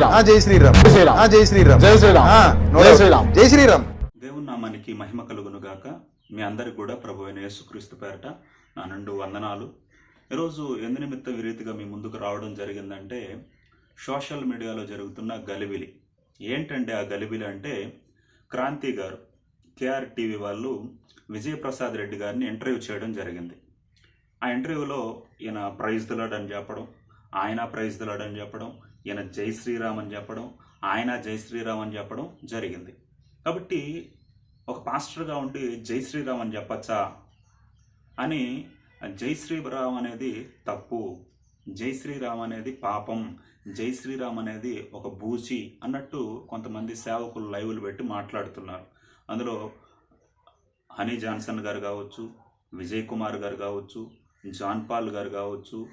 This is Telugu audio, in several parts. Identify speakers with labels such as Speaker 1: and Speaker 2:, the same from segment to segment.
Speaker 1: శ్రీరామ్
Speaker 2: ఆ, జై శ్రీరామ్
Speaker 1: జై శ్రీరామ్.
Speaker 2: ఆ, జై శ్రీరామ్
Speaker 1: జై శ్రీరామ్. జై. శ్రీరామ్.
Speaker 2: జై శ్రీరామ్
Speaker 3: దేవుని నామానికి మహిమ కలుగును గాక మీ అందరికి కూడా ప్రభు అయిన యేసుక్రీస్తు పేరట నా నుండి వందనాలు ఈరోజు ఎందు నిమిత్త విరీతిగా మీ ముందుకు రావడం జరిగిందంటే సోషల్ మీడియాలో జరుగుతున్న గలిబిలి ఏంటంటే ఆ గలిబిలి అంటే క్రాంతి గారు కేఆర్ టీవీ వాళ్ళు విజయప్రసాద్ రెడ్డి గారిని ఇంటర్వ్యూ చేయడం జరిగింది ఆ ఇంటర్వ్యూలో ఈయన ప్రైజ్ దిలాడ్ అని చెప్పడం ఆయన ప్రైజ్ దిలాడ్ అని చెప్పడం ఈయన జై శ్రీరామ్ అని చెప్పడం ఆయన జై శ్రీరామ్ అని చెప్పడం జరిగింది. కాబట్టి ఒక పాస్టర్గా ఉండి జై శ్రీరామ్ అని చెప్పచ్చా? అని జై శ్రీరామ్ అనేది తప్పు జై శ్రీరామ్ అనేది పాపం జై శ్రీరామ్ అనేది ఒక బూచి అన్నట్టు కొంతమంది సేవకులు లైవ్లు పెట్టి మాట్లాడుతున్నారు. అందులో హనీ జాన్సన్ గారు కావచ్చు విజయ్ కుమార్ గారు కావచ్చు జాన్ పాల్ గారు కావచ్చు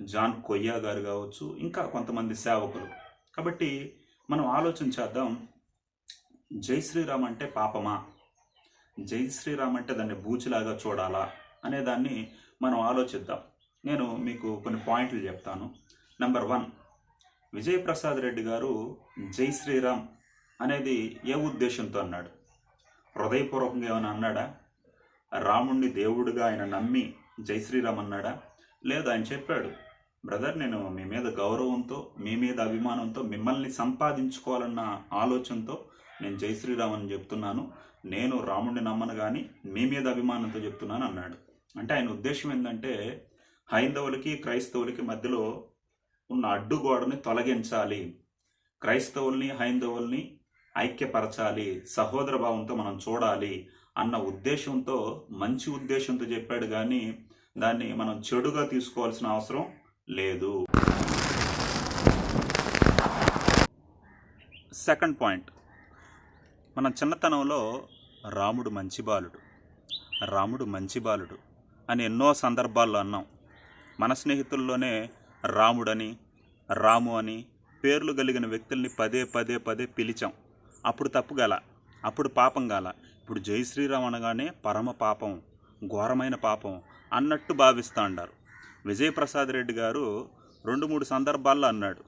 Speaker 3: జాన్ కొయ్యా గారు కావచ్చు ఇంకా కొంతమంది సేవకులు. కాబట్టి మనం ఆలోచన చేద్దాం జై శ్రీరామ్ అంటే పాపమా? జై శ్రీరామ్ అంటే దాన్ని బూచిలాగా చూడాలా? అనే దాన్ని మనం ఆలోచిద్దాం. నేను మీకు కొన్ని పాయింట్లు చెప్తాను. నెంబర్ వన్ విజయప్రసాద్ రెడ్డి గారు జై శ్రీరామ్ అనేది ఏ ఉద్దేశంతో అన్నాడు? హృదయపూర్వకంగా ఏమైనా అన్నాడా? రాముణ్ణి దేవుడిగా ఆయన నమ్మి జై శ్రీరామ్ అన్నాడా? లేదు ఆయన చెప్పాడు బ్రదర్ నేను మీ మీద గౌరవంతో మీ మీద అభిమానంతో మిమ్మల్ని సంపాదించుకోవాలన్న ఆలోచనతో నేను జై శ్రీరామ్ అని చెప్తున్నాను. నేను రాముడిని నమ్మను కానీ మీ మీద అభిమానంతో చెప్తున్నాను అన్నాడు. అంటే ఆయన ఉద్దేశం ఏంటంటే హైందవులకి క్రైస్తవులకి మధ్యలో ఉన్న అడ్డుగోడని తొలగించాలి. క్రైస్తవుల్ని హైందవుల్ని ఐక్యపరచాలి. సహోదర భావంతో మనం చూడాలి అన్న ఉద్దేశంతో మంచి ఉద్దేశంతో చెప్పాడు కానీ దాన్ని మనం చెడుగా తీసుకోవాల్సిన అవసరం లేదు. సెకండ్ పాయింట్ మన చిన్నతనంలో రాముడు మంచి బాలుడు. రాముడు మంచి బాలుడు అని ఎన్నో సందర్భాల్లో అన్నాం. మన స్నేహితుల్లోనే రాముడని రాము అని పేర్లు కలిగిన వ్యక్తుల్ని పదే పదే పదే పిలిచాం. అప్పుడు తప్పు గల అప్పుడు పాపం గల ఇప్పుడు జై శ్రీరామ్ అనగానే పరమ పాపం ఘోరమైన పాపం అన్నట్టు భావిస్తూ ఉండారు విజయప్రసాద్ రెడ్డి గారు రెండు మూడు సందర్భాల్లో అన్నాడు.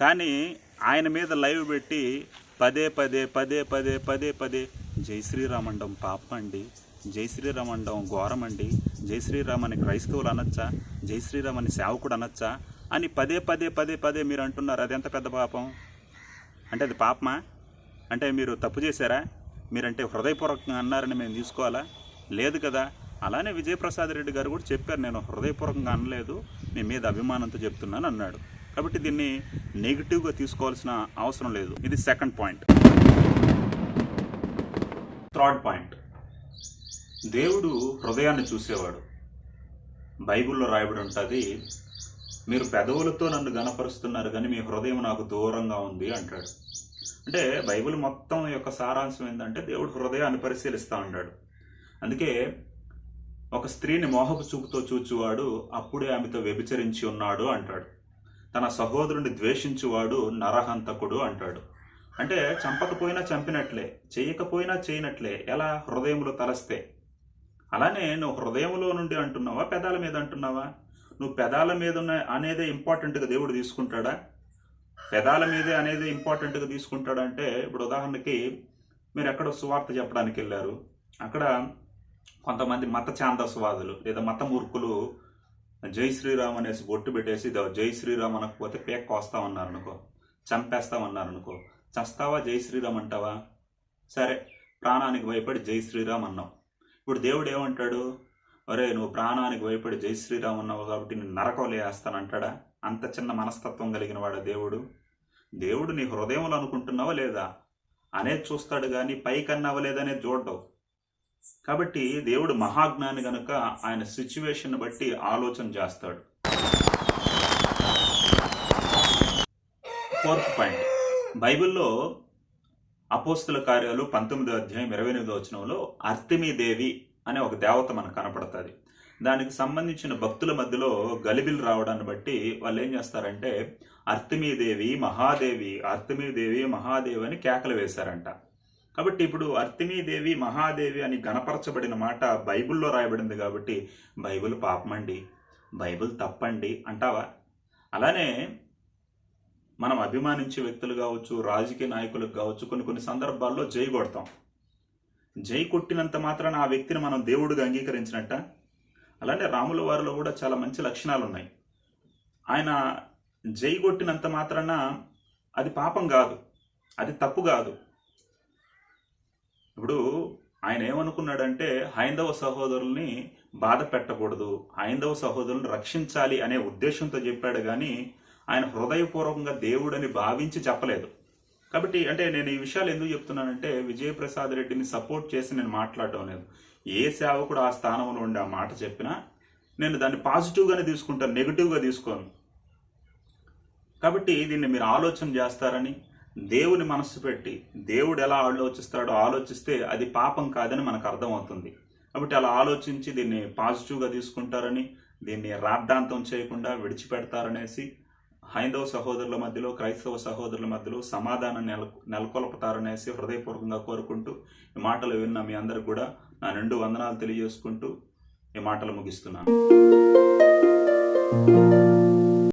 Speaker 3: కానీ ఆయన మీద లైవ్ పెట్టి పదే పదే పదే పదే పదే పదే జై శ్రీరామండం పాపం అండి జై శ్రీరామ్ అండం ఘోరం అండి జై శ్రీరామ్ అని క్రైస్తవులు అనొచ్చా జై శ్రీరామ్ అని సేవకుడు అనొచ్చా అని పదే పదే పదే పదే మీరు అంటున్నారు. అది ఎంత పెద్ద పాపం? అంటే అది పాపమా? అంటే మీరు తప్పు చేశారా? మీరంటే హృదయపూర్వకంగా అన్నారని మేము తీసుకోవాలా? లేదు కదా. అలానే విజయప్రసాద్ రెడ్డి గారు కూడా చెప్పారు నేను హృదయపూర్వకంగా అనలేదు మీ మీద అభిమానంతో చెప్తున్నాను అన్నాడు. కాబట్టి దీన్ని నెగిటివ్గా తీసుకోవాల్సిన అవసరం లేదు. ఇది సెకండ్ పాయింట్. Third point. దేవుడు హృదయాన్ని చూసేవాడు. బైబిల్లో రాయబడి ఉంటుంది మీరు పెదవులతో నన్ను గనపరుస్తున్నారు కానీ మీ హృదయం నాకు దూరంగా ఉంది అంటాడు. అంటే బైబిల్ మొత్తం యొక్క సారాంశం ఏంటంటే దేవుడు హృదయాన్ని పరిశీలిస్తూ ఉంటాడు అందుకే ఒక స్త్రీని మోహపు చూపుతో చూచువాడు అప్పుడే ఆమెతో వ్యభిచరించి ఉన్నాడు అంటాడు. తన సహోదరుని ద్వేషించువాడు నరహంతకుడు అంటాడు. అంటే చంపకపోయినా చంపినట్లే చేయకపోయినా చేయనట్లే ఎలా హృదయంలో తలస్తే? అలానే నువ్వు హృదయంలో నుండి అంటున్నావా పెదాల మీద అంటున్నావా? నువ్వు పెదాల మీద ఉన్న అనేదే ఇంపార్టెంట్గా దేవుడు తీసుకుంటాడా? పెదాల మీదే అనేది ఇంపార్టెంట్గా తీసుకుంటాడంటే ఇప్పుడు ఉదాహరణకి మీరు ఎక్కడో సువార్త చెప్పడానికి వెళ్ళారు అక్కడ కొంతమంది మత ఛాందస్వాదులు లేదా మత మూర్ఖులు జై శ్రీరామ్ అనేసి బొట్టు పెట్టేసి జై శ్రీరామ్ అనకపోతే పేక్ కోస్తామన్నారు అనుకో చంపేస్తామన్నారు అనుకో చస్తావా జై శ్రీరామ్ అంటావా? సరే ప్రాణానికి భయపడి జై శ్రీరామ్ అన్నావు ఇప్పుడు దేవుడు ఏమంటాడు? అరే నువ్వు ప్రాణానికి భయపడి జై శ్రీరామ్ అన్నావు కాబట్టి నేను నరకంలో వేస్తానంటాడా? అంత చిన్న మనస్తత్వం కలిగిన వాడా దేవుడు? దేవుడు నీ హృదయంలో అనుకుంటున్నావా లేదా? అనేది చూస్తాడు కానీ పైకన్నావా లేదనేది చూడవు కాబట్టి దేవుడు మహాజ్ఞాని గనుక ఆయన సిచ్యువేషన్ బట్టి ఆలోచన చేస్తాడు. ఫోర్త్ పాయింట్ బైబిల్లో అపోస్తుల కార్యాలు పంతొమ్మిదో అధ్యాయం ఇరవై ఎనిమిదో వచనంలో అర్తిమీదేవి అనే ఒక దేవత మనకు కనపడుతుంది. దానికి సంబంధించిన భక్తుల మధ్యలో గలిబిలు రావడాన్ని బట్టి వాళ్ళు ఏం చేస్తారంటే అర్తిమీదేవి మహాదేవి అర్తిమీదేవి మహాదేవి అని కేకలు వేశారంట. కాబట్టి ఇప్పుడు అర్తిమీదేవి మహాదేవి అని గణపరచబడిన మాట బైబిల్లో రాయబడింది కాబట్టి బైబిల్ పాపమండి బైబిల్ తప్పండి అంటావా? అలానే మనం అభిమానించే వ్యక్తులు కావచ్చు రాజకీయ నాయకులకు కావచ్చు కొన్ని కొన్ని సందర్భాల్లో జై కొడతాం. జై కొట్టినంత మాత్రాన ఆ వ్యక్తిని మనం దేవుడిగా అంగీకరించినట్ట? అలానే రాముల వారిలో కూడా చాలా మంచి లక్షణాలు ఉన్నాయి ఆయన జై కొట్టినంత మాత్రాన అది పాపం కాదు అది తప్పు కాదు. ఇప్పుడు ఆయన ఏమనుకున్నాడంటే హైందవ సహోదరుల్ని బాధ పెట్టకూడదు హైందవ సహోదరులను రక్షించాలి అనే ఉద్దేశంతో చెప్పాడు కానీ ఆయన హృదయపూర్వకంగా దేవుడని భావించి చెప్పలేదు. కాబట్టి అంటే నేను ఈ విషయాలు ఎందుకు చెప్తున్నానంటే విజయప్రసాద్ రెడ్డిని సపోర్ట్ చేసి నేను మాట్లాడటం లేదు. ఏ సేవకుడు ఆ స్థానంలో ఉండి ఆ మాట చెప్పినా నేను దాన్ని పాజిటివ్గానే తీసుకుంటాను నెగిటివ్గా తీసుకోను. కాబట్టి దీన్ని మీరు ఆలోచన చేస్తారని దేవుని మనస్సు పెట్టి దేవుడు ఎలా ఆలోచిస్తాడో ఆలోచిస్తే అది పాపం కాదని మనకు అర్థమవుతుంది. కాబట్టి అలా ఆలోచించి దీన్ని పాజిటివ్గా తీసుకుంటారని దీన్ని రాద్ధాంతం చేయకుండా విడిచిపెడతారనేసి హైందవ సహోదరుల మధ్యలో క్రైస్తవ సహోదరుల మధ్యలో సమాధానం నెల నెలకొల్పుతారనేసి హృదయపూర్వకంగా కోరుకుంటూ ఈ మాటలు విన్న మీ అందరికి కూడా నా రెండు వందనాలు తెలియజేసుకుంటూ ఈ మాటలు ముగిస్తున్నాను.